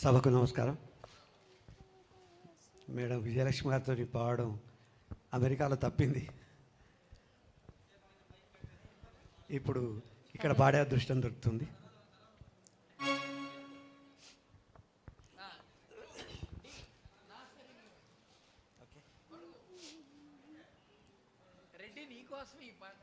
సభకు నమస్కారం. మేడం విజయలక్ష్మి గారితో పాడడం అమెరికాలో తప్పింది. ఇప్పుడు ఇక్కడ పాడే అదృష్టం దొరుకుతుంది. రెడ్డి నీకోసం ఈ పాట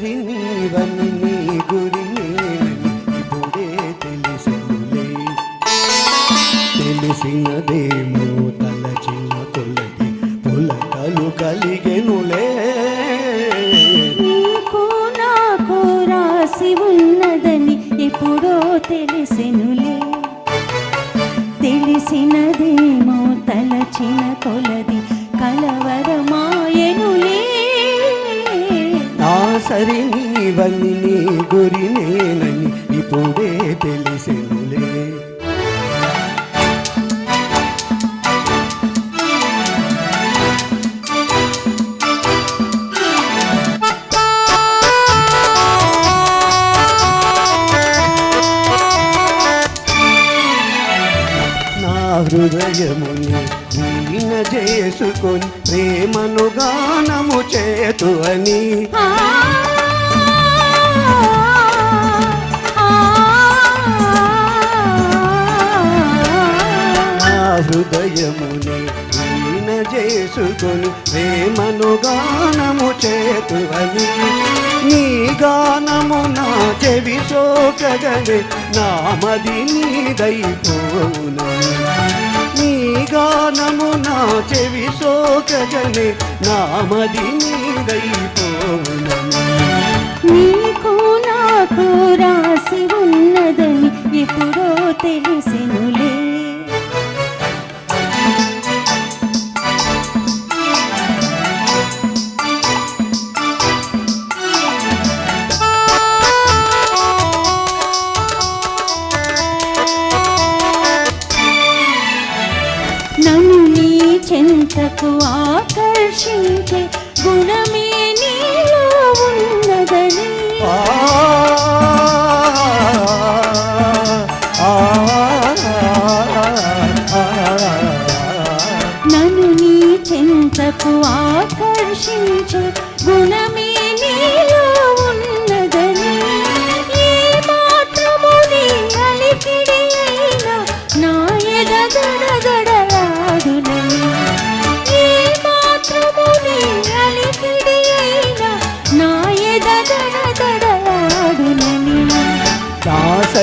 సరి నీవని నీ గురి నేనని ఇప్పుడే తెలిసినులే తెలిసినదేమో తలచిన తొలగి పులకలు కలిగెనులే. నాకు రాసి ఉన్నదని ఎప్పుడో తెలిసినులే. తెలిసినదేమో తలచిన కొలది కలవరమా సరి నీవని నీ గురి నేనని ఇప్పుడే తెలిసినులే. హృదయముని వీణ చేసుకొని ప్రేమను గానము చేతు అని. హృదయముని వీణ చేసుకొని ప్రేమను గానము చేతు అని. గానము నా చెవి సోకగలే నామది నీదైపోవునని నీ గానము నా చెవి సోకగలే నామది నీదైపోవునని చెంతకు ఆకర్షించే గుణమే నీలో ఉన్నదని నన్ను నీ చెంతకు ఆకర్షించే గుణమే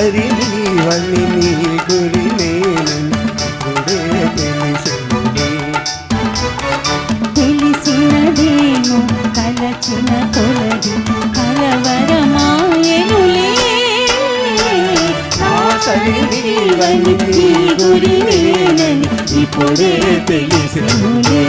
దాసరి నీవని నీ గురి నేనని ఇప్పుడే తెలిసింది. తెలిసినదేమో కలచిన తొలగి కలవరమాయనులే. నీవని నీ గురి నేనని ఇప్పుడే తెలిసింది.